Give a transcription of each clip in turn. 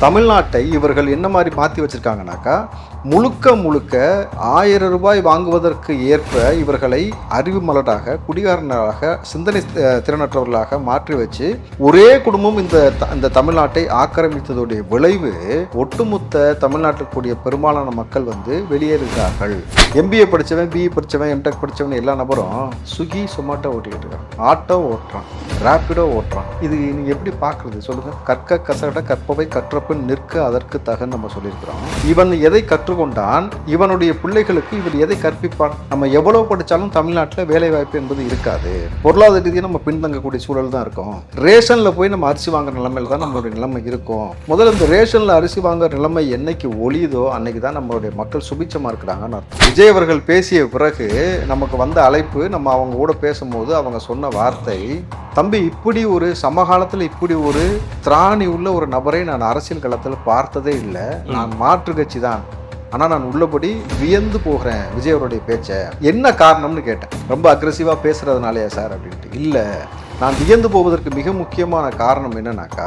தமிழ்நாட்டை இவர்கள் என்ன மாதிரி மாற்றி வச்சுருக்காங்கனாக்கா முழுக்க முழுக்க ஆயிரம் ரூபாய் வாங்குவதற்கு ஏற்ப இவர்களை அறிவு மலடாக குடிகாரனாக சிந்தனை திறனற்றவர்களாக மாற்றி வச்சு ஒரே குடும்பம் இந்த த- இந்த தமிழ்நாட்டை ஆக்கிரமித்ததுடைய விளைவு ஒட்டுமொத்த தமிழ்நாட்டில் கூடிய பெரும்பாலான மக்கள் வந்து வெளியேறுகிறார்கள் எம்பிஏ படித்தவன் பிஇ படித்தவன் எம்டெக் படித்தவன் எல்லா நபரும் சுகி சொமாட்டோ ஓட்டிக்கிட்டு இருக்கான் ஆட்டோ ஓட்டுறான் ரேப்பிடோ ஓட்டுறான். இது நீங்கள் எப்படி பார்க்குறது சொல்லுங்கள் கற்க கசட கற்பவை கற்ற கற்றப்பின் நிற்க அதற்கு தகன்னு நம்ம சொல்லியிருக்கிறோம். இவன் எதை கற்றுக்கொண்டான்? இவனுடைய பிள்ளைகளுக்கு இவர் எதை கற்பிப்பான்? நம்ம எவ்வளவு படித்தாலும் தமிழ்நாட்டில் வேலை வாய்ப்பு என்பது இருக்காது. பொருளாதார ரீதியாக நம்ம பின்தங்கக்கூடிய சூழல் தான் இருக்கும். ரேஷனில் போய் நம்ம அரிசி வாங்குற நிலைமையில் தான் நம்மளுடைய நிலைமை இருக்கும். முதல்ல இந்த ரேஷனில் அரிசி வாங்குற நிலைமை என்னைக்கு ஒளியுதோ அன்னைக்கு தான் நம்மளுடைய மக்கள் சுபிச்சமாக இருக்கிறாங்கன்னு அர்த்தம். விஜய் அவர்கள் பேசிய பிறகு நமக்கு வந்த அழைப்பு நம்ம அவங்க கூட பேசும்போது அவங்க சொன்ன வார்த்தை தம்பி இப்படி ஒரு சமகாலத்தில் இப்படி ஒரு திராணி உள்ள ஒரு நபரை நான் அரசியல் களத்தில் பார்த்ததே இல்லை. நான் மாற்று கட்சி தான். ஆனால் நான் உள்ளபடி வியந்து போகிறேன் விஜய் அவருடைய பேச்சை. என்ன காரணம்னு கேட்டேன். ரொம்ப அக்ரெசிவாக பேசுகிறதுனாலயா சார் அப்படின்ட்டு. இல்லை. நான் வியந்து போவதற்கு மிக முக்கியமான காரணம் என்னன்னாக்கா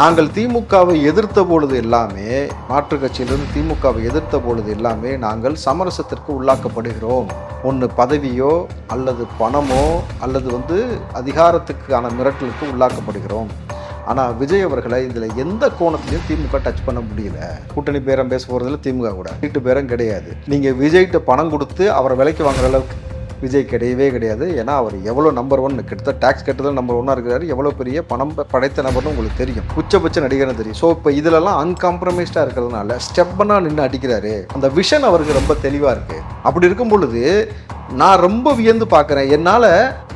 நாங்கள் திமுகவை எதிர்த்த பொழுது எல்லாமே மாற்றுக் கட்சியிலிருந்து திமுகவை எதிர்த்த பொழுது எல்லாமே நாங்கள் சமரசத்திற்கு உள்ளாக்கப்படுகிறோம். ஒன்று பதவியோ அல்லது பணமோ அல்லது வந்து அதிகாரத்துக்கான மிரட்டலுக்கு உள்ளாக்கப்படுகிறோம். ஆனால் விஜய் அவர்களை இதில் எந்த கோணத்திலையும் திமுக டச் பண்ண முடியல. கூட்டணி பேரம் பேச போகிறதுல திமுக கூட. வீட்டு பேரம் கிடையாது. நீங்கள் விஜய்கிட்ட பணம் கொடுத்து அவரை விலைக்கு வாங்குற அளவுக்கு விஜய் கிடையவே கிடையாது. ஏன்னா அவர் எவ்வளோ நம்பர் ஒன் கிட்டத்தட்ட டேக்ஸ் கட்டுதல் நம்பர் ஒன்னாக இருக்கிறாரு. எவ்வளோ பெரிய பணம் படைத்த நபர்னு உங்களுக்கு தெரியும். உச்சபட்ச நடிகர்னு தெரியும். ஸோ இப்போ இதிலெல்லாம் அன்காம்ப்ரமைஸ்டாக இருக்கிறதுனால ஸ்டெப்பனாக நின்று அடிக்கிறாரு. அந்த விஷன் அவருக்கு ரொம்ப தெளிவாக இருக்குது அப்படி இருக்கும் பொழுது நான் ரொம்ப வியந்து பார்க்குறேன். என்னால்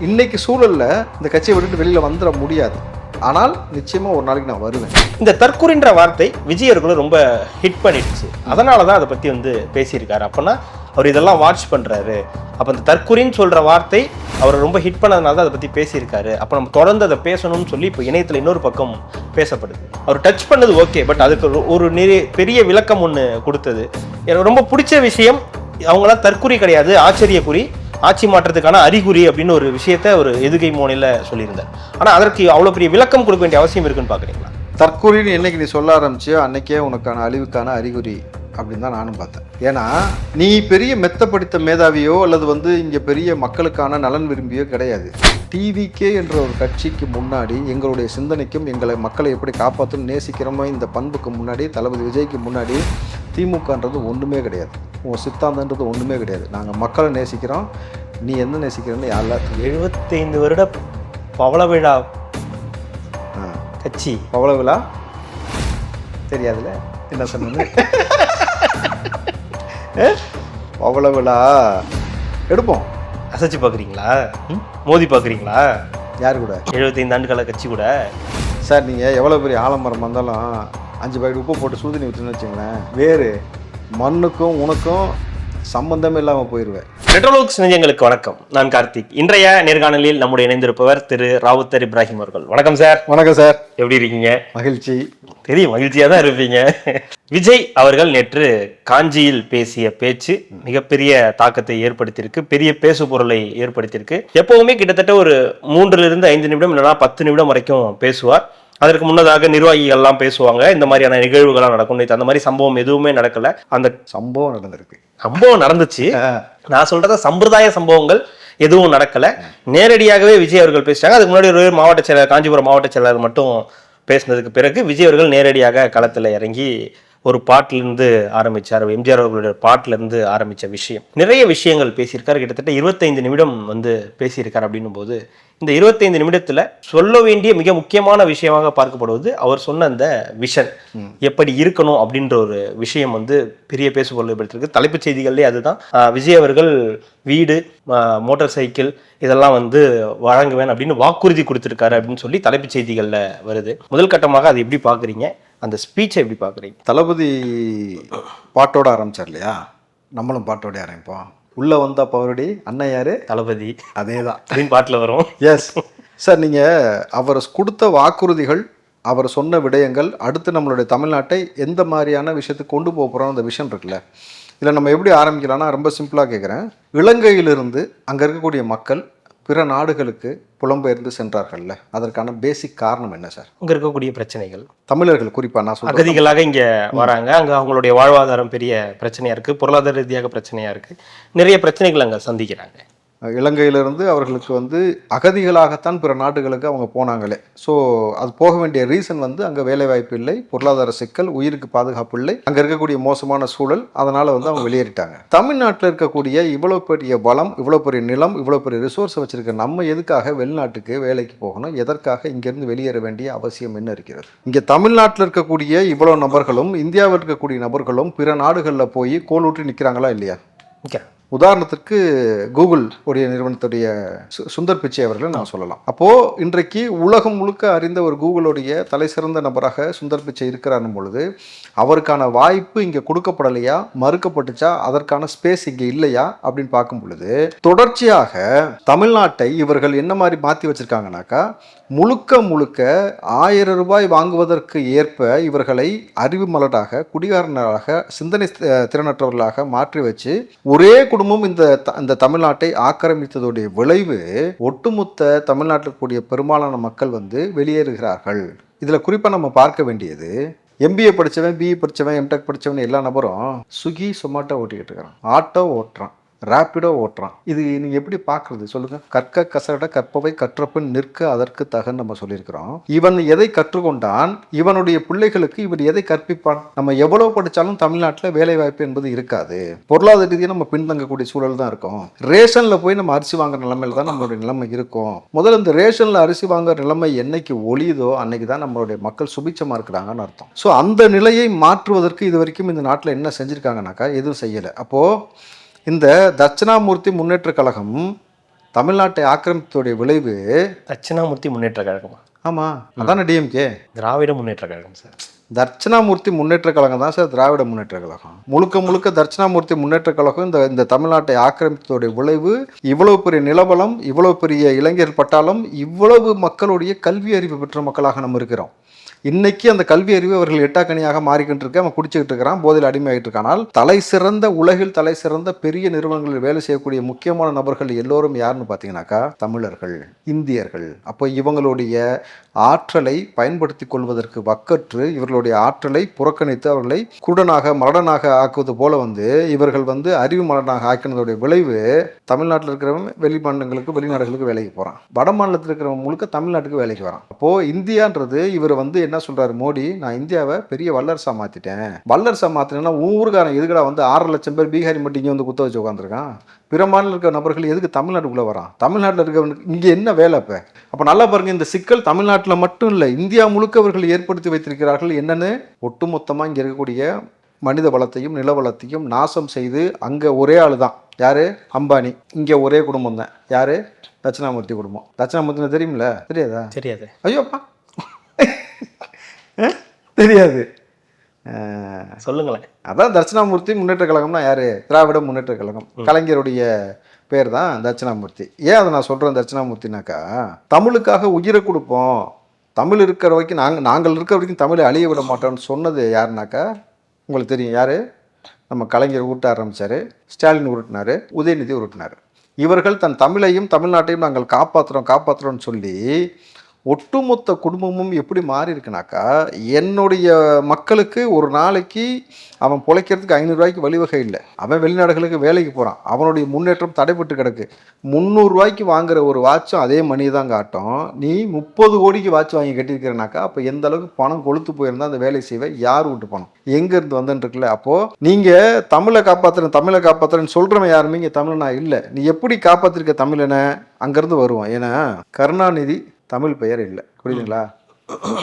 இன்னைக்கு சூழலில் இந்த கட்சியை விட்டுட்டு வெளியில் வந்துட முடியாது. ஆனால் நிச்சயமாக ஒரு நாளைக்கு நான் வருவேன். இந்த தற்கொலைன்ற வார்த்தை விஜய் ரொம்ப ஹிட் பண்ணிடுச்சு. அதனால தான் அதை பற்றி வந்து பேசியிருக்காரு. அப்போனா அவர் இதெல்லாம் வாட்ச் பண்ணுறாரு அப்போ இந்த தற்கொலைன்னு சொல்கிற வார்த்தை அவரை ரொம்ப ஹிட் பண்ணதுனால தான் அதை பற்றி பேசியிருக்காரு. அப்போ நம்ம தொடர்ந்து அதை பேசணும்னு சொல்லி இப்போ இணையத்தில் இன்னொரு பக்கம் பேசப்படுது. அவர் டச் பண்ணது ஓகே பட் அதுக்கு ஒரு- ஒரு நிறைய பெரிய விளக்கம் ஒன்று கொடுத்தது. எனக்கு ரொம்ப பிடிச்ச விஷயம் அவங்களாம் தற்குறி கிடையாது ஆச்சரியக்குறி. ஆட்சி மாற்றத்துக்கான அறிகுறி அப்படின்னு ஒரு விஷயத்த ஒரு எதுகை மோனில சொல்லியிருந்தார். ஆனால் அதற்கு அவ்வளோ பெரிய விளக்கம் கொடுக்க வேண்டிய அவசியம் இருக்குன்னு பார்க்குறீங்களா? தற்கொலைன்னு என்னைக்கு நீ சொல்ல ஆரம்பிச்சியோ அன்னைக்கே உனக்கான அழிவுக்கான அறிகுறி அப்படின்னு தான் நானும் பார்த்தேன். ஏன்னா நீ பெரிய மெத்த படித்த மேதாவியோ அல்லது வந்து இங்கே பெரிய மக்களுக்கான நலன் விரும்பியோ கிடையாது. டிவிகே என்ற ஒரு கட்சிக்கு முன்னாடி எங்களுடைய சிந்தனைக்கும் எங்களை மக்களை எப்படி காப்பாற்றும் நேசிக்கிறோமோ இந்த பண்புக்கு முன்னாடி தளபதி விஜய்க்கு முன்னாடி திமுகன்றது ஒன்றுமே கிடையாது. உன் சித்தாந்தன்றது ஒன்றுமே கிடையாது. நாங்கள் மக்களை நேசிக்கிறோம். நீ என்ன நேசிக்கிறேன்னு யாரில்? எழுபத்தைந்து வருட பவள விழா கட்சி. அவ்வளோ விழா? தெரியாதுல்ல? என்ன சொன்னது? அவ்வளோ விழா? எடுப்போம். அசைச்சு பார்க்குறீங்களா? மோதி பார்க்குறீங்களா? யார் கூட? எழுபத்தைந்து ஆண்டுகால கட்சி கூட. சார் நீங்கள் எவ்வளோ பெரிய ஆலமரம் வந்தாலும் அஞ்சு பாக்கெட் உப்பு போட்டு சூதினி விட்டுன்னு வச்சுங்களேன் வேறு மண்ணுக்கும் உனக்கும் சம்பந்தமே இல்லாமல் போயிடுவேன் ரெட்ரோலோக்ஸ் நெஞ்சங்களுக்கு வணக்கம். நான் கார்த்திக். இன்றைய நேர்காணலில் நம்முடைய இணைந்திருப்பவர் திரு ராவுத்தர் இப்ராஹிம் அவர்கள். வணக்கம் சார். வணக்கம் சார். எப்படி இருக்கீங்க? மகிழ்ச்சி. தெரியும் மகிழ்ச்சியா தான் இருப்பீங்க. விஜய் அவர்கள் நேற்று காஞ்சியில் பேசிய பேச்சு மிகப்பெரிய தாக்கத்தை ஏற்படுத்தியிருக்கு பெரிய பேசு பொருளை ஏற்படுத்தியிருக்கு. எப்பவுமே கிட்டத்தட்ட ஒரு மூன்றுல இருந்து ஐந்து நிமிடம் இல்லைன்னா பத்து நிமிடம் வரைக்கும் பேசுவார். அதற்கு முன்னதாக நிர்வாகிகள்லாம் பேசுவாங்க. இந்த மாதிரியான நிகழ்வுகள்லாம் நடக்கும் அந்த மாதிரி சம்பவம் எதுவுமே நடக்கல. அந்த சம்பவம் நடந்திருக்கு. சம்பவம் நடந்துச்சு. நான் சொல்றத சம்பிரதாய சம்பவங்கள் எதுவும் நடக்கல. நேரடியாகவே விஜய் அவர்கள் பேசிட்டாங்க. அதுக்கு முன்னாடி ஒரு மாவட்ட செயலர் காஞ்சிபுரம் மாவட்ட செயலர் மட்டும் பேசினதுக்கு பிறகு விஜய் அவர்கள் நேரடியாக களத்துல இறங்கி ஒரு பாட்டிலிருந்து ஆரம்பிச்சார் எம்ஜிஆர் அவர்களுடைய பாட்டுல இருந்து ஆரம்பிச்ச விஷயம். நிறைய விஷயங்கள் பேசியிருக்காரு. கிட்டத்தட்ட இருபத்தைந்து நிமிடம் வந்து பேசியிருக்காரு அப்படின்னும் போது இந்த இருபத்தைந்து நிமிடத்துல சொல்ல வேண்டிய மிக முக்கியமான விஷயமாக பார்க்கப்படுவது அவர் சொன்ன அந்த விஷன். எப்படி இருக்கணும் அப்படின்ற ஒரு விஷயம் வந்து பெரிய பேசுபொருள் ஏற்படுத்திருக்கு தலைப்புச் செய்திகள்லேயே அதுதான். விஜய் அவர்கள் வீடு மோட்டார் சைக்கிள் இதெல்லாம் வந்து வழங்குவேன் அப்படின்னு வாக்குறுதி கொடுத்திருக்காரு அப்படின்னு சொல்லி தலைப்புச் செய்திகள்ல வருது. முதல் கட்டமாக அதை எப்படி பாக்குறீங்க அந்த ஸ்பீச்சை எப்படி பாக்குறீங்க தளபதி பாட்டோட ஆரம்பிச்சார் இல்லையா? நம்மளும் பாட்டோட ஆரம்பிப்போம். உள்ளே வந்தா பவரடி அண்ணன் யாரு? தளபதி. அதே தான் அப்படின்னு பாட்டுல வரும். எஸ் சார் நீங்கள் அவர் கொடுத்த வாக்குறுதிகள் அவர் சொன்ன விடயங்கள் அடுத்து நம்மளுடைய தமிழ்நாட்டை எந்த மாதிரியான விஷயத்துக்கு கொண்டு போக போகிறோம் அந்த விஷயம் இருக்குல்ல? இதில் நம்ம எப்படி ஆரம்பிக்கலாம்னா ரொம்ப சிம்பிளாக கேட்குறேன். இலங்கையிலிருந்து அங்கே இருக்கக்கூடிய மக்கள் பிற நாடுகளுக்கு புலம்பெயர்ந்து சென்றார்கள்ல. அதற்கான பேசிக் காரணம் என்ன சார் அங்க இருக்கக்கூடிய பிரச்சனைகள். தமிழர்கள் குறிப்பா நான் சொல்றேன் அகதிகளாக இங்க வராங்க. அங்க அவங்களுடைய வாழ்வாதாரம் பெரிய பிரச்சனையா இருக்கு பொருளாதார ரீதியாக பிரச்சனையா இருக்கு. நிறைய பிரச்சனைகள் அங்க சந்திக்கிறாங்க. இலங்கையிலிருந்து அவர்களுக்கு வந்து அகதிகளாகத்தான் பிற நாடுகளுக்கு அவங்க போனாங்களே. ஸோ அது போக வேண்டிய ரீசன் வந்து அங்கே வேலைவாய்ப்பு இல்லை பொருளாதார சிக்கல் உயிருக்கு பாதுகாப்பு இல்லை அங்கே இருக்கக்கூடிய மோசமான சூழல் அதனால் வந்து அவங்க வெளியேறிட்டாங்க. தமிழ்நாட்டில் இருக்கக்கூடிய இவ்வளோ பெரிய பலம் இவ்வளோ பெரிய நிலம் இவ்வளோ பெரிய ரிசோர்ஸ் வச்சுருக்க நம்ம எதுக்காக வெளிநாட்டுக்கு வேலைக்கு போகணும்? எதற்காக இங்கேருந்து வெளியேற வேண்டிய அவசியம் என்ன இருக்கிறது? இங்கே தமிழ்நாட்டில் இருக்கக்கூடிய இவ்வளோ நபர்களும் இந்தியாவில் இருக்கக்கூடிய நபர்களும் பிற நாடுகளில் போய் கோலூற்றி நிற்கிறாங்களா இல்லையா? ஓகே. உதாரணத்துக்கு கூகுள் உடைய நிறுவனத்துடைய சுந்தர் பிச்சை அவர்களை நான் சொல்லலாம். அப்போ இன்றைக்கு உலகம் முழுக்க அறிந்த ஒரு கூகுளுடைய தலை சிறந்த நபராக சுந்தர் பிச்சை இருக்கிறாரும் பொழுது அவருக்கான வாய்ப்பு இங்கே கொடுக்கப்படலையா? மறுக்கப்பட்டுச்சா? அதற்கான ஸ்பேஸ் இங்கே இல்லையா? அப்படின்னு பார்க்கும் பொழுது தொடர்ச்சியாக தமிழ்நாட்டை இவர்கள் என்ன மாதிரி மாற்றி வச்சிருக்காங்கனாக்கா முழுக்க முழுக்க ஆயிரம் ரூபாய் வாங்குவதற்கு ஏற்ப இவர்களை அறிவு மலராக குடிகாரனராக சிந்தனை திறனற்றவர்களாக மாற்றி வச்சு ஒரே குடும்பம் இந்த த- இந்த தமிழ்நாட்டை ஆக்கிரமித்ததுடைய விளைவு ஒட்டுமொத்த தமிழ்நாட்டில் கூடிய பெரும்பாலான மக்கள் வந்து வெளியேறுகிறார்கள். இதில் குறிப்பாக நம்ம பார்க்க வேண்டியது எம்பிஏ படித்தவன் பிஇ படித்தவன் எம்டெக் படித்தவன் எல்லா நபரும் ஸ்விக்கி சொமாட்டோ ஓட்டிக்கிட்டு இருக்கிறான் ஆட்டோ ஓட்டுறான். ரேப்பிடோ ஓட்டுறான். இது நீங்கள் எப்படி பார்க்குறது சொல்லுங்கள் கற்க கசட கற்பவை கற்றப்பின் நிற்க அதற்கு தகன்னு நம்ம சொல்லியிருக்கிறோம். இவன் எதை கற்றுக்கொண்டான்? இவனுடைய பிள்ளைகளுக்கு இவன் எதை கற்பிப்பான்? நம்ம எவ்வளோ படித்தாலும் தமிழ்நாட்டில் வேலை வாய்ப்பு என்பது இருக்காது. பொருளாதார ரீதியாக நம்ம பின்தங்கக்கூடிய சூழல் தான் இருக்கும். ரேஷனில் போய் நம்ம அரிசி வாங்குற நிலைமையில தான் நம்மளுடைய நிலைமை இருக்கும். முதல்ல இந்த ரேஷனில் அரிசி வாங்குற நிலைமை என்னைக்கு ஒளியுதோ அன்னைக்கு தான் நம்மளுடைய மக்கள் சுபிச்சமாக இருக்கிறாங்கன்னு அர்த்தம். ஸோ அந்த நிலையை மாற்றுவதற்கு இது வரைக்கும் இந்த நாட்டில் என்ன செஞ்சுருக்காங்கனாக்கா எதுவும் செய்யலை. அப்போது இந்த தட்சிணாமூர்த்தி முன்னேற்ற கழகம் தமிழ்நாட்டை ஆக்கிரமித்தோடைய விளைவு? தட்சிணாமூர்த்தி முன்னேற்ற கழகமா? ஆமாம் அதானே டிஎம்கே திராவிட முன்னேற்ற கழகம் சார். தட்சிணாமூர்த்தி முன்னேற்ற கழகம் தான் சார் திராவிட முன்னேற்ற கழகம். முழுக்க முழுக்க தட்சிணாமூர்த்தி முன்னேற்ற கழகம் இந்த இந்த தமிழ்நாட்டை ஆக்கிரமித்தோடைய விளைவு இவ்வளவு பெரிய நிலவலம் இவ்வளவு பெரிய இளைஞர் பட்டாளம் இவ்வளவு மக்களுடைய கல்வி அறிவு பெற்ற மக்களாக நம்ம இருக்கிறோம். இன்னைக்கு அந்த கல்வி அறிவு அவர்கள் எட்டாக்கணியாக மாறிக்கிட்டு இருக்கு. அவன் குடிச்சுக்கிட்டு இருக்கிறான் போதையில் அடிமையாகிட்டு இருக்கானால் தலை சிறந்த உலகில் தலை சிறந்த பெரிய நிறுவனங்களில் வேலை செய்யக்கூடிய முக்கியமான நபர்கள் எல்லோரும் யாருன்னு பார்த்தீங்கன்னாக்கா தமிழர்கள் இந்தியர்கள். அப்போ இவங்களுடைய ஆற்றலை பயன்படுத்தி கொள்வதற்கு வக்கற்று இவர்களுடைய ஆற்றலை புறக்கணித்து அவர்களை குருடனாக மரடனாக ஆக்குவது போல வந்து இவர்கள் வந்து அறிவு மலடனாக ஆக்கினதுடைய விளைவு தமிழ்நாட்டில் இருக்கிறவன் வெளி மாநிலங்களுக்கு வெளிநாடுகளுக்கு வேலைக்கு போகிறான் வட மாநிலத்தில் இருக்கிறவன் முழுக்க தமிழ்நாட்டுக்கு வேலைக்கு வரான். அப்போது இந்தியான்றது இவர் வந்து என்ன சொல்றாரு மோடி? நான் இந்தியாவை பெரிய வல்லரசா மாற்றிட்டேன் வல்லரசா மாற்றினேன்னா ஊருக்காரன் எதுக்கடா வந்து ஆறரை லட்சம் பேர் பீகாரி மட்டும் இங்கே வந்து குத்த வச்சு உட்காந்துருக்கான் பிற மாநிலம் இருக்கிற நபர்கள் எதுக்கு தமிழ்நாட்டுக்குள்ளே வரான்? தமிழ்நாட்டில் இருக்கிறவனுக்கு இங்கே என்ன வேலை இப்போ? அப்போ நல்லா பாருங்க இந்த சிக்கல் தமிழ்நாட்டில் மட்டும் இல்லை இந்தியா முழுக்க அவர்கள் ஏற்படுத்தி வைத்திருக்கிறார்கள் என்னன்னு ஒட்டுமொத்தமாக இங்கே இருக்கக்கூடிய மனித வளத்தையும் நில வளத்தையும் நாசம் செய்து அங்கே ஒரே ஆள் தான் யார்? அம்பானி. இங்கே ஒரே குடும்பம் தான். யார்? தட்சிணாமூர்த்தி குடும்பம். தட்சிணாமூர்த்தின்னு தெரியுமில்ல? தெரியாதா? தெரியாது. ஐயோப்பா. தெரியாது. சொல்லுங்களேன். அதான் தட்சிணாமூர்த்தி முன்னேற்ற கழகம்னா யாரு? திராவிட முன்னேற்ற கழகம். கலைஞருடைய பேர் தான் தட்சிணாமூர்த்தி. ஏன் அதை நான் சொல்கிறேன் தட்சிணாமூர்த்தினாக்கா தமிழுக்காக உயிரை கொடுப்போம். தமிழ் இருக்கிற வரைக்கும் நாங்கள் நாங்கள் இருக்கிற வரைக்கும் தமிழை அழிய விட மாட்டோம்னு சொன்னது யாருனாக்கா? உங்களுக்கு தெரியும் யார்? நம்ம கலைஞர் ஊட்ட ஆரம்பித்தார் ஸ்டாலின் உருட்டினார் உதயநிதி உருட்டினார். இவர்கள் தன் தமிழையும் தமிழ்நாட்டையும் நாங்கள் காப்பாற்றுறோம் காப்பாற்றுறோம்னு சொல்லி ஒட்டுமொத்த குடும்பமும் எப்படி மாறி இருக்குனாக்கா என்னுடைய மக்களுக்கு ஒரு நாளைக்கு அவன் பிழைக்கிறதுக்கு ஐநூறுரூவாய்க்கு வழிவகை இல்லை. அவன் வெளிநாடுகளுக்கு வேலைக்கு போகிறான் அவனுடைய முன்னேற்றம் தடைப்பட்டு கிடக்கு. முந்நூறுரூவாய்க்கு வாங்குற ஒரு வாட்சும் அதே மணி தான் காட்டும். நீ முப்பது கோடிக்கு வாட்ச் வாங்கி கட்டியிருக்கிறனாக்கா அப்போ எந்த அளவுக்கு பணம் கொளுத்து போயிருந்தா அந்த வேலை செய்வேன் யார் விட்டு பணம்? எங்கேருந்து வந்துட்டுருக்குல்ல அப்போது நீங்கள் தமிழை காப்பாற்றுறேன் தமிழை காப்பாற்றுறேன்னு சொல்கிறவன் யாருமே இங்கே தமிழனா இல்லை. நீ எப்படி காப்பாற்றிருக்க தமிழனை? அங்கேருந்து வருவான். ஏன்னா கருணாநிதி தமிழ் பெயர் இல்லை. புரியுதுங்களா?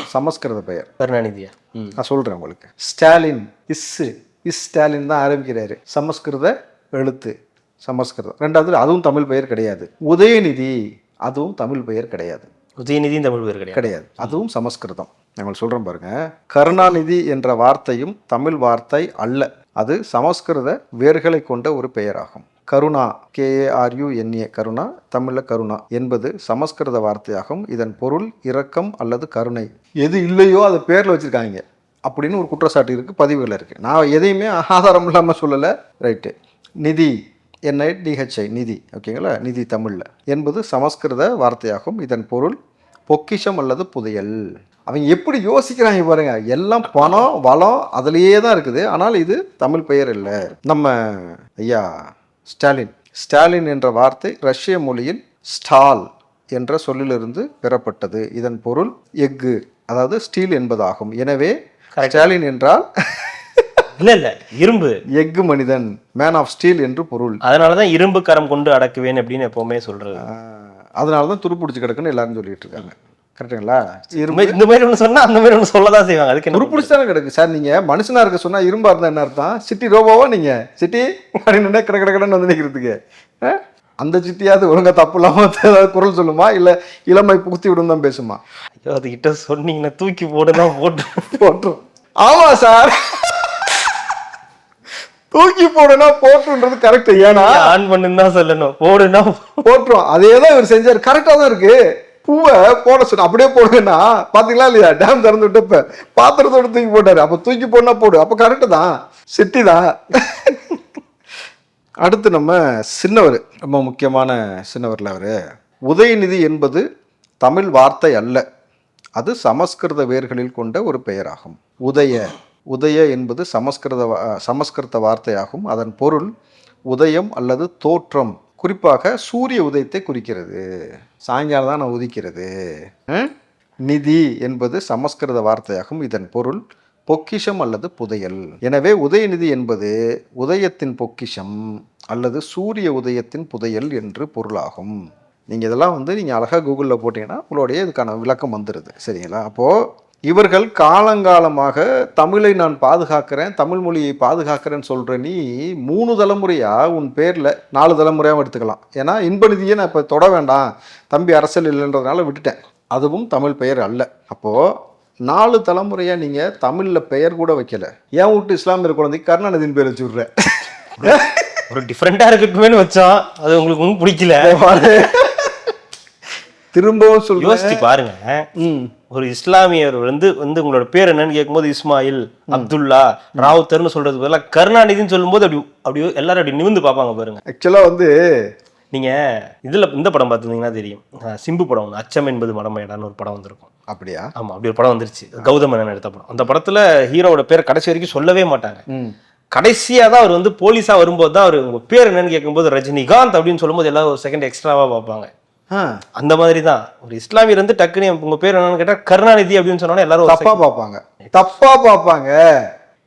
சமஸ்கிருத பெயர். கருணாநிதியா? நான் சொல்கிறேன் உங்களுக்கு. ஸ்டாலின் இஸ்ஸு இஸ் ஸ்டாலின் தான் ஆரம்பிக்கிறாரு. சமஸ்கிருத எழுத்து சமஸ்கிருதம். ரெண்டாவது அதுவும் தமிழ் பெயர் கிடையாது. உதயநிதி அதுவும் தமிழ் பெயர் கிடையாது. உதயநிதியும் தமிழ் பேர் கிடையாது. கிடையாது. அதுவும் சமஸ்கிருதம். நான் உங்களுக்கு சொல்கிறேன் பாருங்க. கருணாநிதி என்ற வார்த்தையும் தமிழ் வார்த்தை அல்ல. அது சமஸ்கிருத வேர்களை கொண்ட ஒரு பெயராகும். கருணா கேஏஆர்யூஎன்ஏ கருணா தமிழில் கருணா என்பது சமஸ்கிருத வார்த்தையாகும். இதன் பொருள் இரக்கம் அல்லது கருணை. எது இல்லையோ அதை பேரில் வச்சுருக்காங்க. அப்படின்னு ஒரு குற்றச்சாட்டு இருக்குது பதிவுகள் இருக்குது நான் எதையுமே ஆதாரம் இல்லாமல் சொல்லலை. ரைட்டு. நிதி என்ஐடிஹெச்ஐ நிதி. ஓகேங்களா? நிதி தமிழில். என்பது சமஸ்கிருத வார்த்தையாகும். இதன் பொருள் பொக்கிஷம் அல்லது புதையல். அவங்க எப்படி யோசிக்கிறாங்க பாருங்க. எல்லாம் பணம் வளம் அதுலேயே தான் இருக்குது. ஆனால் இது தமிழ் பெயர் இல்லை. நம்ம ஐயா ஸ்டாலின். ஸ்டாலின் என்ற வார்த்தை ரஷ்ய மொழியில் ஸ்டால் என்ற சொல்லிலிருந்து பெறப்பட்டது. இதன் பொருள் எஃகு அதாவது ஸ்டீல் என்பதாகும். எனவே ஸ்டாலின் என்றால் இல்ல இல்ல இரும்பு. எஃகு மனிதன் மேன் ஆஃப் ஸ்டீல் என்று பொருள். அதனாலதான் இரும்பு கரம் கொண்டு அடக்குவேன் அப்படின்னு எப்பவுமே சொல்றது. அதனால தான் துருப்பிடிச்சு கிடக்குன்னு எல்லாரும் சொல்லிட்டு இருக்காங்க. கரெக்டுங்களா? இந்த மாதிரி- இந்த மாதிரி ஒண்ணு சொன்னா அந்த மாதிரி ஒண்ணு சொல்லதான் செய்வாங்க. அதுக்கு என்ன துருப்பிடிச்சு தானே கிடக்கு? சார் நீங்க மனுஷனா இருக்க சொன்னா இரும்பா இருந்தா என்ன அர்த்தம்? சிட்டி ரோபோவா நீங்க? சிட்டி? அப்படின்னு கிட கிட கிடன்னு வந்து நிற்கிறதுக்கு? அந்த சிட்டியாவது ஒழுங்கா தப்பு இல்லாம ஏதாவது குரல் சொல்லுமா? இல்ல இளமை புகுத்தி விடும் தான் பேசுமா? ஐயோ அதுகிட்ட சொன்னீங்கன்னா தூக்கி போடுதான் போட்டு போட்டுரும். ஆமா சார். தூக்கி போடுனா போட்டுன்றது கரெக்ட் ஏன்னா ஆன் பண்ணுன்னு தான் சொல்லணும். போடுனா போட்டுரும். அதே தான் இவர் செஞ்சார். கரெக்டா தான் இருக்கு. பூவை போட சொன்ன அப்படியே போடுங்கன்னா பாத்தீங்களா இல்லையா? டேம் திறந்து விட்டு இப்போ பாத்திரத்தோட தூக்கி போட்டாரு. அப்ப தூக்கி போடனா போடு. அப்ப கரெக்டு தான். சிட்டி தான். அடுத்து நம்ம சின்னவர். ரொம்ப முக்கியமான சின்னவரில் அவர். உதயநிதி என்பது தமிழ் வார்த்தை அல்ல. அது சமஸ்கிருத வேர்களில் கொண்ட ஒரு பெயராகும். உதய. உதய என்பது சமஸ்கிருத சமஸ்கிருத வார்த்தையாகும். அதன் பொருள் உதயம் அல்லது தோற்றம். குறிப்பாக சூரிய உதயத்தை குறிக்கிறது. சாயங்காலம் தான் நான் உதிக்கிறது. நிதி என்பது சமஸ்கிருத வார்த்தையாகும். இதன் பொருள் பொக்கிஷம் அல்லது புதையல். எனவே உதயநிதி என்பது உதயத்தின் பொக்கிஷம் அல்லது சூரிய உதயத்தின் புதையல் என்று பொருளாகும். நீங்கள் இதெல்லாம் வந்து நீங்கள் அழகாக கூகுளில் போட்டிங்கன்னா உங்களுடைய இதுக்கான விளக்கம் வந்துடுது சரிங்களா? அப்போது இவர்கள் காலங்காலமாக தமிழை நான் பாதுகாக்கிறேன் தமிழ் மொழியை பாதுகாக்கிறேன்னு சொல்கிற நீ மூணு தலைமுறையாக உன் பேரில் நாலு தலைமுறையாகவும் எடுத்துக்கலாம். ஏன்னா இன்ப நிதியை நான் இப்போ தொட வேண்டாம். தம்பி அரசியல் இல்லைன்றதுனால விட்டுட்டேன். அதுவும் தமிழ் பெயர் அல்ல. அப்போது நாலு தலைமுறையாக நீங்கள் தமிழில் பெயர் கூட வைக்கல. ஏன் விட்டு இஸ்லாமியர் குழந்தைக்கு கருணாநிதியின் பேர் வச்சு விட்ற? ஒரு டிஃப்ரெண்டா இருக்கட்டுமேனு வச்சோம் அது உங்களுக்கு ஒன்றும் பிடிக்கல. திரும்பவும் யோசிச்சு பாருங்க. ம். ஒரு இஸ்லாமியர் வந்து வந்து உங்களோட பேர் என்னன்னு கேட்கும்போது இஸ்மாயில் அப்துல்லா ராவுத்தர்னு சொல்றது பதிலாக கருணாநிதின்னு சொல்லும்போது அப்படி அப்படி எல்லாரும் அப்படி நிமிந்து பார்ப்பாங்க பாருங்க. ஆக்சுவலாக வந்து நீங்க இதுல இந்த படம் பார்த்துருந்தீங்கன்னா தெரியும். சிம்பு படம் ஒன்று அச்சம் என்பது மடமையடான்னு ஒரு படம் வந்திருக்கும். அப்படியா? ஆமா அப்படி ஒரு படம் வந்துருச்சு. கௌதம் மேனன் எடுத்த படம். அந்த படத்துல ஹீரோவோட பேர் கடைசி வரைக்கும் சொல்லவே மாட்டாங்க. ம். கடைசியா தான் அவர் வந்து போலீஸா வரும்போது தான் அவர் உங்க பேர் என்னன்னு கேட்கும்போது ரஜினிகாந்த் அப்படின்னு சொல்லும்போது எல்லாரும் ஒரு செகண்ட் எக்ஸ்ட்ராவா பார்ப்பாங்க. அந்த மாதிரி தான் ஒரு இஸ்லாமியர் வந்து டக்குன்னு உங்க பேர் என்னன்னு கேட்டா கருணாநிதி அப்படின்னு சொன்னோன்னே எல்லாரும் தப்பா பார்ப்பாங்க. தப்பா பார்ப்பாங்க.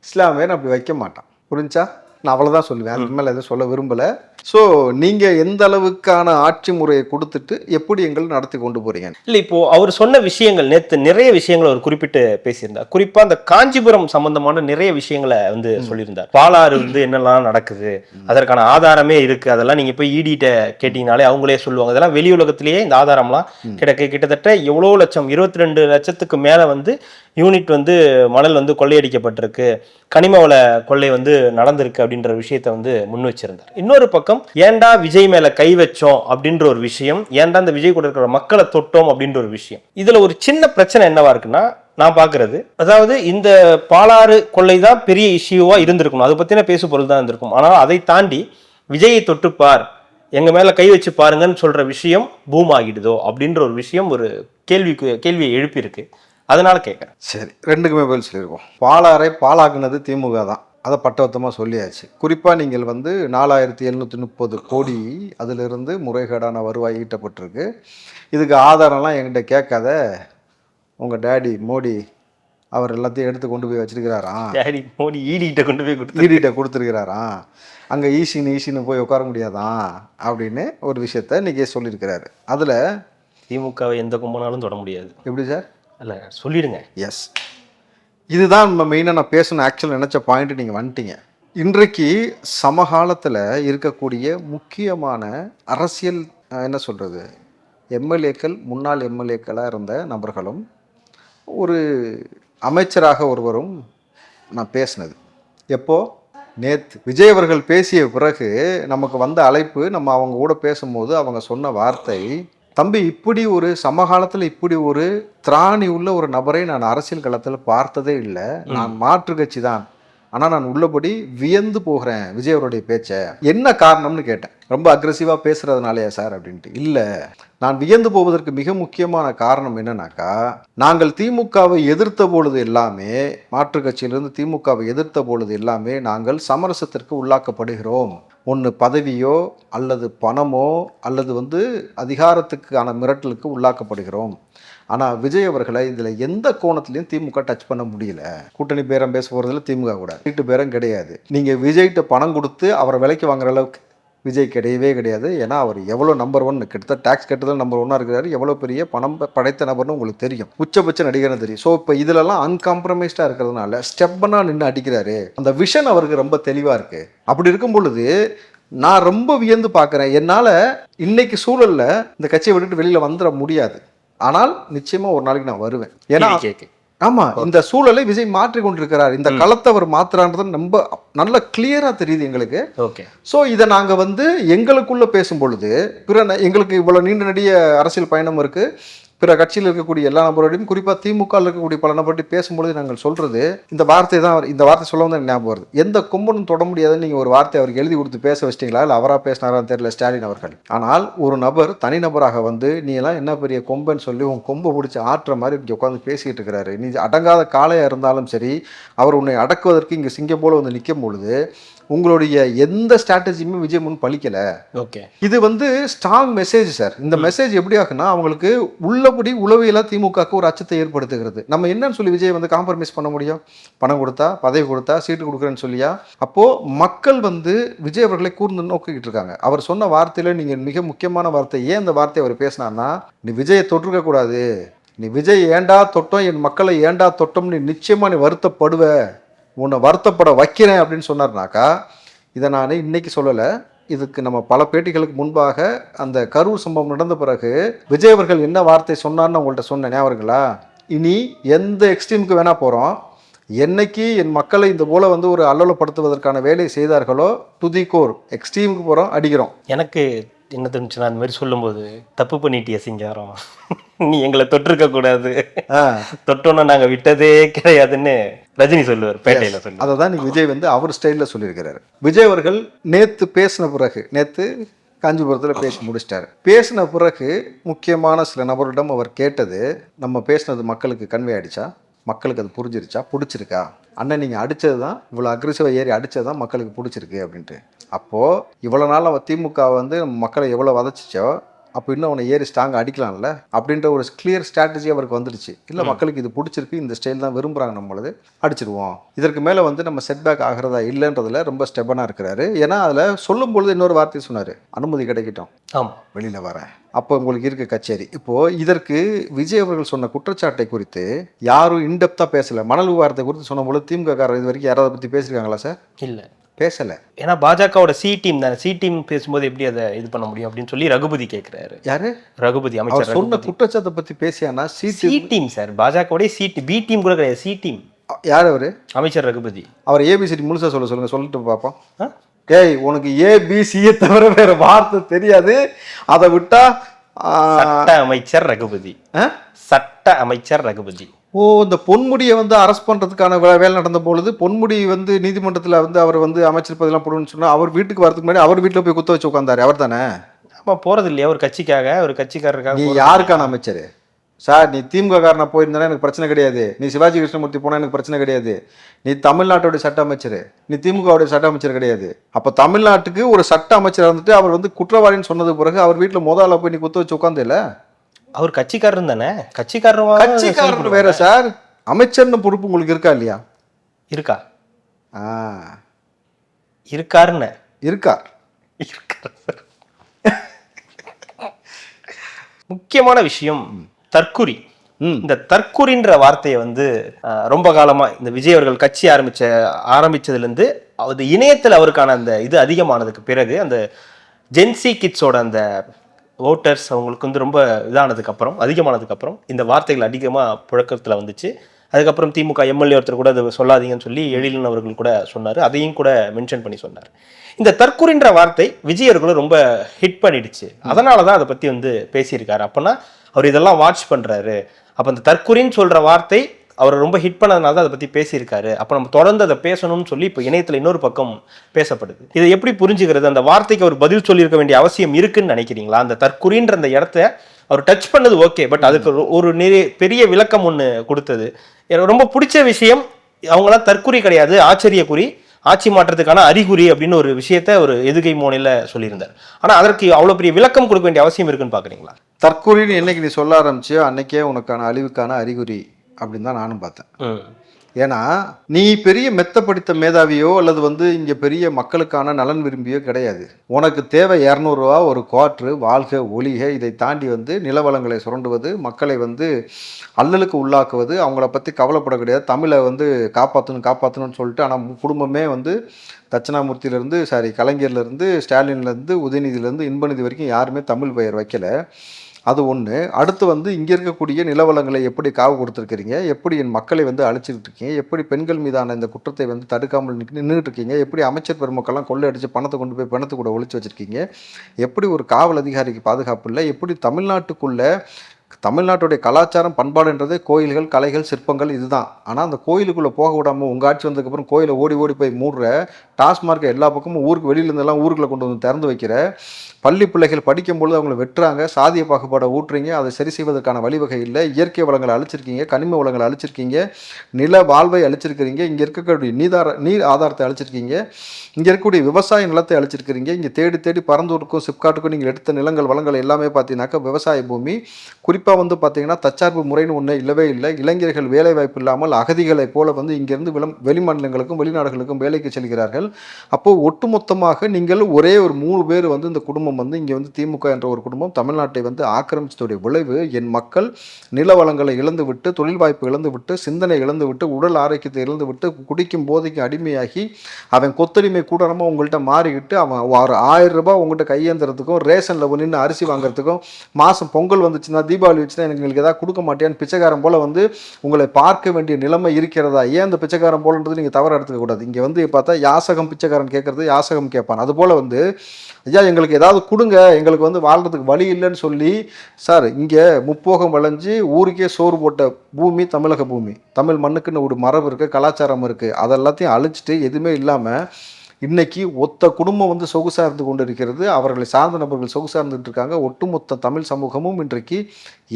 இஸ்லாமியர் அப்படி வைக்க மாட்டான். புரிஞ்சா? நான் அவ்வளவுதான் சொல்லுவேன். அதுக்கு மேல எதுவும் சொல்ல விரும்பல. ஸோ நீங்க எந்த அளவுக்கான ஆட்சி முறையை கொடுத்துட்டு எப்படி எங்களை நடத்தி கொண்டு போறீங்க? இல்ல இப்போ அவர் சொன்ன விஷயங்கள் நேத்து நிறைய விஷயங்கள் அவர் குறிப்பிட்டு பேசியிருந்தார். குறிப்பா அந்த காஞ்சிபுரம் சம்பந்தமான நிறைய விஷயங்களை வந்து சொல்லியிருந்தார். பாலாறு வந்து என்னெல்லாம் நடக்குது அதற்கான ஆதாரமே இருக்கு அதெல்லாம் நீங்க போய் ஈடிட்ட கேட்டீங்கனாலே அவங்களே சொல்லுவாங்க. இதெல்லாம் வெளி உலகத்திலேயே இந்த ஆதாரம்லாம் கிடக்கு. கிட்டத்தட்ட எவ்வளோ லட்சம் இருபத்தி ரெண்டு லட்சத்துக்கு மேல வந்து யூனிட் வந்து மணல் வந்து கொள்ளையடிக்கப்பட்டிருக்கு. கனிம வள கொள்ளை வந்து நடந்திருக்கு அப்படின்ற விஷயத்தை வந்து முன் வச்சிருந்தார். இன்னொரு பக்கம் ஏன்டா விஜய் மேல கை வச்சோம் அப்படின்ற ஒரு விஷயம்? ஏன்டா இந்த விஜய் கூட இருக்கிற மக்களை தொட்டோம் அப்படின்ற ஒரு விஷயம்? இதுல ஒரு சின்ன பிரச்சனை என்னவா இருக்குன்னா நான் பார்க்கிறது அதாவது இந்த பாலாறு கொள்ளை தான் பெரிய இஷ்யூவா இருந்திருக்கணும். அதை பத்தின பேசு பொருள் தான் இருந்திருக்கும். ஆனால் அதை தாண்டி விஜயை தொட்டுப்பார் எங்க மேல கை வச்சு பாருங்கன்னு சொல்ற விஷயம் பூம் ஆகிடுதோ அப்படின்ற ஒரு விஷயம் ஒரு கேள்விக்கு கேள்வியை எழுப்பியிருக்கு. அதனால கேட்குறேன். சரி ரெண்டுக்குமே பதில் சொல்லியிருக்கோம். பாலாரை பாலாக்குனது திமுக தான். அதை பட்டவத்தமாக சொல்லியாச்சு. குறிப்பாக நீங்கள் வந்து நாலாயிரத்தி எழுநூற்றி முப்பது கோடி அதிலிருந்து முறைகேடான வருவாய் ஈட்டப்பட்டிருக்கு. இதுக்கு ஆதாரம்லாம் என்கிட்ட கேட்காத. உங்கள் டேடி மோடி அவர் எல்லாத்தையும் எடுத்து கொண்டு போய் வச்சிருக்கிறாராம் டேடி மோடி ஈடிகிட்ட கொண்டு போய் கொடுத்து. ஈடிட்ட கொடுத்துருக்கிறாராம் அங்கே ஈசின்னு ஈசின்னு போய் உட்கார முடியாதான் அப்படின்னு ஒரு விஷயத்த இன்றைக்கி சொல்லியிருக்கிறாரு. அதில் திமுகவை எந்த கும்பனாலும் தொட முடியாது. எப்படி சார்? இல்ல சொல்லிடுங்க. எஸ் இதுதான் நம்ம மெயினாக நான் பேசணும் ஆக்சுவல் நினச்ச பாயிண்ட் நீங்கள் வந்துட்டீங்க. இன்றைக்கு சமகாலத்தில் இருக்கக்கூடிய முக்கியமான அரசியல் என்ன சொல்கிறது எம்எல்ஏக்கள் முன்னாள் எம்எல்ஏக்களாக இருந்த நபர்களும் ஒரு அமைச்சராக ஒருவரும் நான் பேசினது. எப்போது நேத்து. விஜய் அவர்கள் பேசிய பிறகு நமக்கு வந்த அழைப்பு நம்ம அவங்க கூட பேசும்போது அவங்க சொன்ன வார்த்தை தம்பி இப்படி ஒரு சமகாலத்தில் இப்படி ஒரு திராணி உள்ள ஒரு நபரை நான் அரசியல் களத்தில் பார்த்ததே இல்லை. நான் மாற்று கட்சி தான் ஆனால் நான் உள்ளபடி வியந்து போகிறேன் விஜய் அவருடைய பேச்சை. என்ன காரணம்னு கேட்டேன். ரொம்ப அக்ரெசிவாக பேசுகிறதுனாலயா சார் அப்படின்ட்டு. இல்லை நான் வியந்து போவதற்கு மிக முக்கியமான காரணம் என்னன்னாக்கா நாங்கள் திமுகவை எதிர்த்த பொழுது எல்லாமே மாற்றுக் கட்சியிலிருந்து திமுகவை எதிர்த்த பொழுது எல்லாமே நாங்கள் சமரசத்திற்கு உள்ளாக்கப்படுகிறோம். ஒன்று பதவியோ அல்லது பணமோ அல்லது வந்து அதிகாரத்துக்கான மிரட்டலுக்கு உள்ளாக்கப்படுகிறோம். ஆனால் விஜய் அவர்களை இதில் எந்த கோணத்துலையும் திமுக டச் பண்ண முடியல. கூட்டணி பேரம் பேச போகிறதுல திமுக கூட. வீட்டு பேரம் கிடையாது. நீங்கள் விஜய்கிட்ட பணம் கொடுத்து அவரை விலைக்கு வாங்குற அளவுக்கு விஜய் கிடையவே கிடையாது. ஏன்னா அவர் எவ்வளோ நம்பர் ஒன் கிட்டத்தட்ட டேக்ஸ் கட்டுதல் நம்பர் ஒன்னாக இருக்கிறாரு. எவ்வளோ பெரிய பணம் படைத்த நபர்னு உங்களுக்கு தெரியும். உச்சபட்ச நடிகர்னு தெரியும். ஸோ இப்போ இதிலெல்லாம் அன்காம்ப்ரமைஸ்டாக இருக்கிறதுனால ஸ்டெப்பனாக நின்று அடிக்கிறாரு. அந்த விஷன் அவருக்கு ரொம்ப தெளிவாக இருக்குது அப்படி இருக்கும் பொழுது நான் ரொம்ப வியந்து பார்க்குறேன். என்னால் இன்னைக்கு சூழலில் இந்த கட்சியை விட்டுட்டு வெளியில் வந்துட முடியாது. ஆனால் நிச்சயமாக ஒரு நாளைக்கு நான் வருவேன். ஏன்னா ஆமா இந்த சூழலை விஜய் மாற்றி கொண்டிருக்கிறார். இந்த களத்தை அவர் மாத்துறான்றது ரொம்ப நல்ல கிளியரா தெரியுது எங்களுக்கு. ஓகே. ஸோ இதை நாங்க வந்து எங்களுக்குள்ள பேசும் பொழுது பிற எங்களுக்கு இவ்வளவு நீண்ட நெடிய அரசியல் பயணம் இருக்கு. பிற கட்சியில் இருக்கக்கூடிய எல்லா நபரோடையும் குறிப்பாக திமுக இருக்கக்கூடிய பல நபர்கிட்ட பேசும்பொழுது நாங்கள் சொல்கிறது இந்த வார்த்தை தான் இந்த வார்த்தை சொல்ல வந்து ஞாபகம் வருது. எந்த கொம்பனும் தொட முடியாதுன்னு நீங்கள் ஒரு வார்த்தை அவருக்கு எழுதி கொடுத்து பேச வச்சிட்டீங்களா? இல்லை அவராக பேசினாரான்னு தெரியல ஸ்டாலின் அவர்கள். ஆனால் ஒரு நபர் தனிநபராக வந்து நீ எல்லாம் என்ன பெரிய கொம்பன்னு சொல்லி உன் கொம்பை பிடிச்சி ஆட்டுற மாதிரி இங்கே உட்காந்து பேசிக்கிட்டு இருக்கிறாரு. நீ அடங்காத காளையாக இருந்தாலும் சரி அவர் உன்னை அடக்குவதற்கு இங்கே சிங்கம் போல் வந்து நிற்கும் பொழுது உங்களுடைய எந்த ஸ்ட்ராட்டஜியுமே விஜய் முன் பலிக்கலை ஓகே. இது வந்து ஸ்ட்ராங் மெசேஜ் சார் இந்த மெசேஜ் எப்படி ஆகுனா அவங்களுக்கு உள்ளபடி உளவியலா திமுகவுக்கு ஒரு அச்சத்தை ஏற்படுத்துகிறது. நம்ம என்னன்னு சொல்லி விஜய் வந்து காம்ப்ரமைஸ் பண்ண முடியும்? பணம் கொடுத்தா பதவி கொடுத்தா சீட்டு கொடுக்குறேன்னு சொல்லியா? அப்போ மக்கள் வந்து விஜய் அவர்களை கூர்ந்து நோக்கிக்கிட்டு இருக்காங்க. அவர் சொன்ன வார்த்தையில நீங்க மிக முக்கியமான வார்த்தை ஏன் இந்த வார்த்தையை அவர் பேசினார்னா நீ விஜயை தொற்றுக்க கூடாது. நீ விஜய் ஏண்டா தொட்டோம் என் மக்களை ஏண்டா தொட்டோம் நீ நிச்சயமா நீ வருத்தப்படுவ. உன்னை வருத்தப்பட வைக்கிறேன் அப்படின்னு சொன்னார்னாக்கா இதை நான் இன்னைக்கு சொல்லலை. இதுக்கு நம்ம பல பேட்டிகளுக்கு முன்பாக அந்த கரூர் சம்பவம் நடந்த பிறகு விஜய் அவர்கள் என்ன வார்த்தை சொன்னார்னு உங்கள்கிட்ட சொன்னேன் ஞாபகங்களா? இனி எந்த எக்ஸ்ட்ரீமுக்கு வேணால் போகிறோம் என்னைக்கு என் மக்களை இந்த போல வந்து ஒரு அல்லலப்படுத்துவதற்கான வேலையை செய்தார்களோ டு தி கோர் எக்ஸ்ட்ரீமுக்கு போகிறோம் அடிக்கிறோம். எனக்கு என்ன தெரிஞ்சுன்னா அந்த மாதிரி சொல்லும்போது தப்பு பண்ணிட்டிய சிங்காரம். நீ எங்களை தொட்டிருக்க கூடாது. தொட்டோன்னு நாங்க விட்டதே கிடையாதுன்னு ரஜினி சொல்லுவார் பேட்டையில சொல்லுவார். அதை தான் விஜய் வந்து அவர் ஸ்டைலில் சொல்லியிருக்கிறாரு. விஜய் அவர்கள் நேற்று பேசின பிறகு நேற்று காஞ்சிபுரத்தில் பேசி முடிச்சிட்டாரு. பேசின பிறகு முக்கியமான சில நபரிடம் அவர் கேட்டது நம்ம பேசினது மக்களுக்கு கன்வே ஆயிடுச்சா? மக்களுக்கு அது புரிஞ்சிருச்சா? பிடிச்சிருக்கா? அண்ணன் நீங்கள் அடித்தது தான் இவ்வளோ அக்ரெசிவாக ஏறி அடித்தது தான் மக்களுக்கு பிடிச்சிருக்கு அப்படின்ட்டு. அப்போது இவ்வளோ நாள் அவ திமுக வந்து மக்களை எவ்வளோ வதச்சிச்சோ அப்போ இன்னும் அவனை ஏறி ஸ்ட்ராங் அடிக்கலாம்ல? அப்படின்ற ஒரு கிளியர் ஸ்ட்ராட்டஜி அவருக்கு வந்துடுச்சு. இல்லை மக்களுக்கு இது பிடிச்சிருக்கு இந்த ஸ்டைல் தான் விரும்புகிறாங்க நம்மளது அடிச்சிடுவோம் இதற்கு மேலே வந்து நம்ம செட்பேக் ஆகிறதா இல்லைன்றதுல ரொம்ப ஸ்டெபனாக இருக்கிறாரு. ஏன்னா அதில் சொல்லும் பொழுது இன்னொரு வார்த்தை சொன்னார். அனுமதி கிடைக்கட்டும். ஆமா. வெளியில் வரேன். அப்போ உங்களுக்கு இருக்க கச்சேரி. இப்போது இதற்கு விஜய் அவர்கள் சொன்ன குற்றச்சாட்டை குறித்து யாரும் இன்டெப்த்தாக பேசலை. மணல் விவகாரத்தை குறித்து சொன்னபொழுது திமுக காரர் இது வரைக்கும் யாராவது பற்றி பேசியிருக்காங்களா சார் இல்ல. பேசலை. ஏன்னா பாஜகவோட சி டீம் தானே. சி டீம் பேசும்போது எப்படி அதை இது பண்ண முடியும் அப்படின்னு சொல்லி ரகுபதி கேக்குறாரு. யாரு? ரகுபதி அமைச்சர் சொன்ன குற்றச்சாட்டை பற்றி பேசியானா சீட்டு சி டீம் சார் பாஜகவோட சி பி டீம் கூட கிடையாது. சி டீம் யார் அவர்? அமைச்சர் ரகுபதி. அவர் ஏபிசிடி முழுசா சொல்ல சொல்லுங்க. சொல்லிட்டு பார்ப்போம்? ஏய் உனக்கு ஏபிசியை தவிர வேற வார்த்தை தெரியாது. அதை விட்டா சட்ட அமைச்சர் ரகுபதி? சட்ட அமைச்சர் ரகுபதி. ஓ இந்த பொன்முடியை வந்து அரெஸ்ட் பண்றதுக்கான வே- வேலை நடந்த பொழுது பொன்முடி வந்து நீதிமன்றத்தில் வந்து அவர் வந்து அமைச்சர் பதவியெல்லாம் போடுன்னு சொன்னா அவர் வீட்டுக்கு வரதுக்கு முன்னாடி அவர் வீட்டில் போய் குத்த வச்சு உட்காந்தாரு அவர் தானே? அப்ப போறது இல்லையா ஒரு கட்சிக்காக ஒரு கட்சிக்காரருக்காக யாருக்கான அமைச்சர்? சார் நீ திமுக காரனா போயிருந்தானே எனக்கு பிரச்சனை கிடையாது. நீ சிவாஜி கிருஷ்ணமூர்த்தி போனா எனக்கு பிரச்சனை கிடையாது. நீ தமிழ்நாட்டோட சட்ட அமைச்சர். நீ திமுகவுடைய சட்ட அமைச்சர் கிடையாது. அப்ப தமிழ்நாட்டுக்கு ஒரு சட்ட அமைச்சர் இருந்துட்டு அவர் வந்து குற்றவாளின்னு சொன்னது பிறகு அவர் வீட்டுல முதல்ல போய் நீ குத்த வச்சு உட்காந்து இல்ல? அவர் கட்சிக்காரன் தானே? கட்சிக்காரன் கட்சிக்காரர் வேற சார். அமைச்சர்னு பொறுப்பு உங்களுக்கு இருக்கா இல்லையா? இருக்கா? ஆ. இருக்காருன்னு. இருக்கார் இருக்காரு முக்கியமான விஷயம். தற்குறி. இந்த தற்குறின்ற வார்த்தையை வந்து ரொம்ப காலமா இந்த விஜய் அவர்கள் கட்சி ஆரம்பிச்ச ஆரம்பிச்சதுல இருந்து அது இணையத்தில் அவருக்கான அந்த இது அதிகமானதுக்கு பிறகு அந்த ஜென்சி கிட்ஸோட அந்த ஓட்டர்ஸ் அவங்களுக்கு வந்து ரொம்ப இதானதுக்கு அப்புறம் அதிகமானதுக்கு அப்புறம் இந்த வார்த்தைகள் அதிகமா புழக்கத்துல வந்துச்சு. அதுக்கப்புறம் திமுக எம்எல்ஏ ஒருத்தர் கூட அதை சொல்லாதீங்கன்னு சொல்லி எழிலன் அவர்கள் கூட சொன்னார். அதையும் கூட மென்ஷன் பண்ணி சொன்னார். இந்த தற்குறின்ற வார்த்தை விஜய் அவர்களும் ரொம்ப ஹிட் பண்ணிடுச்சு. அதனால தான் அதை பற்றி வந்து பேசியிருக்காரு. அப்போனா அவர் இதெல்லாம் வாட்ச் பண்ணுறாரு அப்போ இந்த தற்குறின்னு சொல்கிற வார்த்தை அவர் ரொம்ப ஹிட் பண்ணதுனால தான் அதை பற்றி பேசியிருக்காரு. அப்போ நம்ம தொடர்ந்து அதை பேசணும்னு சொல்லி இப்போ இணையத்தில் இன்னொரு பக்கம் பேசப்படுது. இதை எப்படி புரிஞ்சுக்கிறது? அந்த வார்த்தைக்கு அவர் பதில் சொல்லியிருக்க வேண்டிய அவசியம் இருக்குன்னு நினைக்கிறீங்களா? அந்த தற்குறின்ற அந்த இடத்த அவர் டச் பண்ணது ஓகே பட் அதுக்கு ஒரு- ஒரு நிறைய பெரிய விளக்கம் ஒன்று கொடுத்தது. எனக்கு ரொம்ப பிடிச்ச விஷயம் அவங்களாம் தற்குறி கிடையாது ஆச்சரியக்குறி. ஆட்சி மாற்றத்துக்கான அறிகுறி அப்படின்னு ஒரு விஷயத்த ஒரு எதுகை மோனில சொல்லியிருந்தார். ஆனா அதற்கு அவ்வளவு பெரிய விளக்கம் கொடுக்க வேண்டிய அவசியம் இருக்குன்னு பாக்குறீங்களா? தற்கொலைன்னு என்னைக்கு நீ சொல்ல ஆரம்பிச்சியோ அன்னைக்கே உனக்கான அழிவுக்கான அறிகுறி அப்படின்னு தான் நானும் பார்த்தேன். ஏன்னா நீ பெரிய மெத்த படித்த மேதாவியோ அல்லது வந்து இங்கே பெரிய மக்களுக்கான நலன் விரும்பியோ கிடையாது. உனக்கு தேவை இரநூறுவா ஒரு குவாட்ரு வாழ்க ஒளிக இதை தாண்டி வந்து நிலவளங்களை சுரண்டுவது மக்களை வந்து அல்லலுக்கு உள்ளாக்குவது அவங்கள பற்றி கவலைப்பட கிடையாது. தமிழை வந்து காப்பாற்றணும் காப்பாற்றணும்னு சொல்லிட்டு ஆனால் குடும்பமே வந்து தட்சிணாமூர்த்தியிலேருந்து சாரி கலைஞர்லேருந்து ஸ்டாலின்லேருந்து உதயநிதியிலேருந்து இன்பநிதி வரைக்கும் யாருமே தமிழ் பெயர் வைக்கல. அது ஒன்று அடுத்து வந்து இங்கே இருக்கக்கூடிய நிலவளங்களை எப்படி காவு கொடுத்துருக்கிறீங்க? எப்படி என் மக்களை வந்து அழிச்சிட்டு இருக்கீங்க எப்படி பெண்கள் மீதான இந்த குற்றத்தை வந்து தடுக்காமல் நின்றுட்டு இருக்கீங்க எப்படி அமைச்சர் பெருமக்கள்லாம் கொள்ளையடிச்சு பணத்தை கொண்டு போய் பணத்தை கூட ஒழிச்சு வச்சுருக்கீங்க? எப்படி ஒரு காவல் அதிகாரிக்கு பாதுகாப்பு இல்லை? எப்படி தமிழ்நாட்டுக்குள்ளே தமிழ்நாட்டுடைய கலாச்சாரம் பண்பாடுன்றதே கோயில்கள் கலைகள் சிற்பங்கள் இதுதான். ஆனால் அந்த கோயிலுக்குள்ளே போக விடாமல் உங்கள் ஆட்சி வந்ததுக்கப்புறம் கோயிலை ஓடி ஓடி போய் மூடுற டாஸ்மார்க்கை எல்லா பக்கமும் ஊருக்கு வெளியிலேருந்தெல்லாம் ஊருக்குள்ளே கொண்டு வந்து திறந்து வைக்கிற பள்ளி பிள்ளைகள் படிக்கும்பொழுது அவங்கள வெட்டுறாங்க சாதிய பாகுபாடை ஊற்றுறீங்க அதை சரி செய்வதற்கான வழிவகை இல்லை இயற்கை வளங்களை அழிச்சிருக்கீங்க கனிம வளங்களை அழிச்சிருக்கீங்க நில வாழ்வை அழிச்சிருக்கிறீங்க இங்கே இருக்கக்கூடிய நீதார நீர் ஆதாரத்தை அழிச்சிருக்கீங்க இங்கே இருக்கக்கூடிய விவசாய நிலத்தை அழிச்சிருக்கிறீங்க இங்கே தேடி தேடி பரந்தூருக்கும் சிப்காட்டுக்கும் நீங்கள் எடுத்த நிலங்கள் வளங்கள் எல்லாமே பார்த்தீங்கன்னாக்கா விவசாய பூமி. குறிப்பாக வந்து பார்த்தீங்கன்னா தற்சார்பு முறைன்னு ஒன்று இல்லவே இல்லை. இளைஞர்கள் வேலை வாய்ப்பு இல்லாமல் அகதிகளைப் போல வந்து இங்கேருந்து விளம் வெளிமாநிலங்களுக்கும் வெளிநாடுகளுக்கும் வேலைக்கு செல்கிறார்கள். அப்போது ஒட்டுமொத்தமாக நீங்கள் ஒரே ஒரு மூணு பேர் வந்து இந்த குடும்பம் வந்து இங்கே வந்து திமுக என்ற ஒரு குடும்பம் தமிழ்நாட்டை வந்து ஆக்கிரமித்ததுடைய விளைவு. என் மக்கள் நில வளங்களை இழந்து விட்டு தொழில் வாய்ப்பு இழந்து விட்டு சிந்தனை இழந்து விட்டு உடல் ஆரோக்கியத்தை இழந்து விட்டு குடிக்கும் போதைக்கு அடிமையாகி அவன் கொத்தடிமை கூடாரமாக உங்கள்கிட்ட மாறிக்கிட்டு அவன் ஒரு ஆயிரம் ரூபாய் உங்கள்கிட்ட கையேந்துறதுக்கும் ரேஷனில் நின்று அரிசி வாங்குறதுக்கும் மாதம் பொங்கல் வந்துச்சுன்னா தீபாவளி வச்சுன்னா எங்களுக்கு எதாவது கொடுக்க மாட்டேன்னு பிச்சைக்காரன் போல் வந்து உங்களை பார்க்க வேண்டிய நிலைமை இருக்கிறதா? ஏன் அந்த பிச்சைக்காரன் போலன்றது நீங்கள் தவறு எடுத்துக்க கூடாது இங்கே வந்து பார்த்தா யாசகம் பிச்சைக்காரன் கேட்குறது யாசகம் கேட்பான். அதுபோல் வந்து ஐயா எங்களுக்கு ஏதாவது கொடுங்க எங்களுக்கு வந்து வாழ்றதுக்கு வழி இல்லைன்னு சொல்லி சார் இங்கே முப்போகம் வளைஞ்சு ஊருக்கே சோறு போட்ட பூமி தமிழக பூமி. தமிழ் மண்ணுக்குன்னு ஒரு மரபு இருக்குது கலாச்சாரம் இருக்குது அதெல்லாத்தையும் அழிச்சிட்டு எதுவுமே இல்லாமல் இன்னைக்கு ஒத்த குடும்பம் வந்து சொகுசாக இருந்து கொண்டு இருக்கிறது அவர்களை சார்ந்த நபர்கள் சொகுசாக இருந்துட்டு இருக்காங்க. ஒட்டுமொத்த தமிழ் சமூகமும் இன்றைக்கு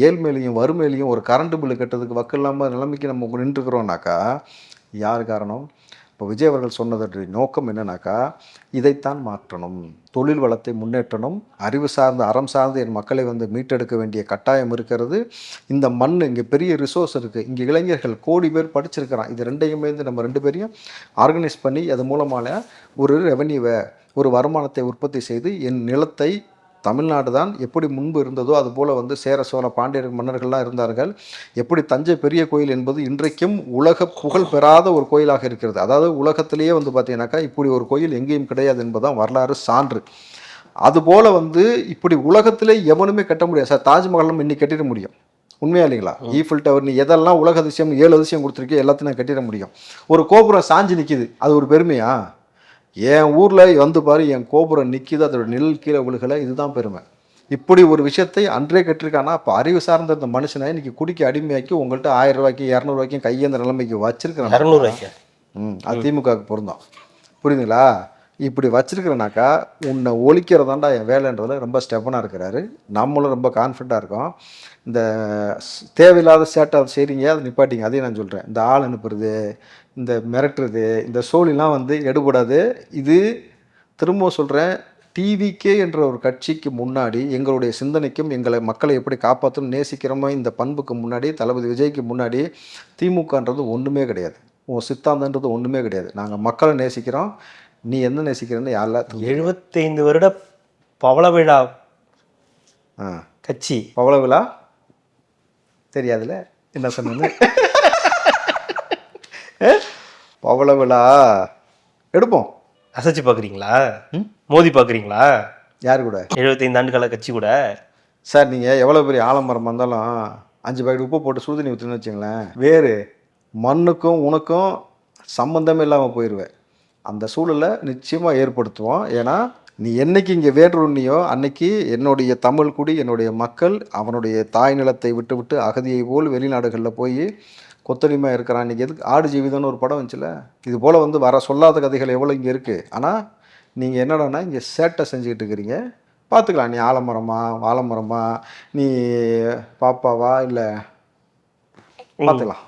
ஏழ்மையிலையும் வறுமையிலையும் ஒரு கரண்ட் பில்லு கட்டுறதுக்கு வக்கில்லாமல் நிலைமைக்கு நம்ம நின்றுக்கிறோம்னாக்கா யார் காரணம்? இப்போ விஜய் அவர்கள் சொன்னதற்கு நோக்கம் என்னன்னாக்கா இதைத்தான் மாற்றணும். தொழில் வளத்தை முன்னேற்றணும். அறிவு சார்ந்த அறம் சார்ந்த என் மக்களை வந்து மீட்டெடுக்க வேண்டிய கட்டாயம் இருக்கிறது. இந்த மண் இங்கே பெரிய ரிசோர்ஸ் இருக்குது இங்கே இளைஞர்கள் கோடி பேர் படிச்சிருக்கிறான். இது ரெண்டையுமே வந்து நம்ம ரெண்டு பேரையும் ஆர்கனைஸ் பண்ணி அது மூலமான ஒரு ரெவன்யூவை ஒரு வருமானத்தை உற்பத்தி செய்து என் நிலத்தை தமிழ்நாடு தான் எப்படி முன்பு இருந்ததோ அதுபோல் வந்து சேர சோழ பாண்டியர் மன்னர்கள்லாம் இருந்தார்கள். எப்படி தஞ்சை பெரிய கோயில் என்பது இன்றைக்கும் உலக புகழ் பெறாத ஒரு கோயிலாக இருக்கிறது. அதாவது உலகத்திலேயே வந்து பார்த்தீங்கன்னாக்கா இப்படி ஒரு கோயில் எங்கேயும் கிடையாது என்பதுதான் வரலாறு சான்று. அதுபோல் வந்து இப்படி உலகத்திலே எவனுமே கட்ட முடியாது. சார் தாஜ்மஹாலும் இன்னைக்கு கட்டிட முடியும். உண்மையா இல்லைங்களா? ஈஃபில் டவர் நீ எதெல்லாம் உலக அதிசயம் ஏழு அதிசயம் கொடுத்துருக்கே எல்லாத்தையும் நான் கட்டிட முடியும். ஒரு கோபுரம் சாஞ்சு நிற்கிது அது ஒரு பெருமையா? என் ஊரில் வந்து பாரு என் கோபுரம் நிற்கிது அதோட நிழல் கீழே விழுகலை இதுதான் பெருமை. இப்படி ஒரு விஷயத்தை அன்றே கட்டிருக்கானா? அப்போ அறிவு சார்ந்த இந்த மனுஷனை இன்னைக்கு குடிக்க அடிமையாக்கி உங்கள்கிட்ட ஆயிரம் ரூபாய்க்கு இரநூறுவாய்க்கும் கையேந்த நிலைமைக்கு வச்சிருக்கிறேன். இரநூறுவாய்க்கு ம் அது திமுகவுக்கு பொருந்தோம். புரியுதுங்களா? இப்படி வச்சிருக்கிறனாக்கா உன்னை ஒழிக்கிறதாண்டா என் வேலைன்றதுல ரொம்ப ஸ்டெப்பனாக இருக்கிறாரு. நம்மளும் ரொம்ப கான்ஃபிடண்ட்டாக இருக்கோம். இந்த தேவையில்லாத சேட்டை அதை செய்கிறீங்க அதை நிப்பாட்டிங்க அதையும் நான் சொல்கிறேன் இந்த ஆள் அனுப்புறது இந்த மிரட்டுறது இந்த சோழிலாம் வந்து எடுபடாது. இது திரும்ப சொல்கிறேன் டிவிகே என்ற ஒரு கட்சிக்கு முன்னாடி எங்களுடைய சிந்தனைக்கும் எங்களை மக்களை எப்படி காப்பாற்றணும் நேசிக்கிறோமோ இந்த பண்புக்கு முன்னாடி தளபதி விஜய்க்கு முன்னாடி திமுகன்றது ஒன்றுமே கிடையாது. உன் சித்தாந்தன்றது ஒன்றுமே கிடையாது. நாங்கள் மக்களை நேசிக்கிறோம் நீ என்ன நேசிக்கிறேன்னு யாரில் எழுபத்தைந்து வருட பவள விழா ஆ. கட்சி. பவள விழா? தெரியாதுல்ல? என்ன சொன்னது? பவள விழா எடுப்போம். அசைச்சு பாக்குறீங்களா மோதி பாக்குறீங்களா யார் கூட? எழுபத்தைந்து ஆண்டுகால கட்சி கூட. சார் நீங்கள் எவ்வளோ பெரிய ஆலமரம் வந்தாலும் அஞ்சு பாக்கெட் உப்பு போட்டு சுடுதண்ணி ஊற்றுன்னு வச்சுங்களேன் வேறு மண்ணுக்கும் உனக்கும் சம்மந்தமே இல்லாமல் போயிடுவேன் அந்த சூழலை நிச்சயமாக ஏற்படுத்துவோம். ஏன்னா நீ என்னைக்கு இங்கே வேற்றுண்ணியோ அன்னைக்கு என்னுடைய தமிழ் குடி என்னுடைய மக்கள் அவனுடைய தாய் நிலத்தை விட்டு விட்டு அகதியை போல் வெளிநாடுகளில் போய் கொத்தடிமையாக இருக்கிறான். இன்றைக்கி எதுக்கு? ஆடு ஜீவிதம்னு ஒரு படம் வந்துச்சுல? இது போல் வந்து வர சொல்லாத கதைகள் எவ்வளோ இங்கே இருக்குது ஆனால் நீங்கள் என்னடான்னா இங்கே சேட்டை செஞ்சுக்கிட்டு இருக்கிறீங்க. பார்த்துக்கலாம் நீ ஆலமரமா வாழைமரமா நீ பாப்பாவா இல்லை பார்த்துக்கலாம்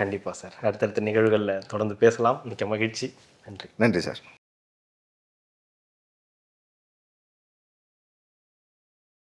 கண்டிப்பா சார். அடுத்தடுத்த நிகழ்வுகளில் தொடர்ந்து பேசலாம். மிக்க மகிழ்ச்சி. நன்றி. நன்றி சார்.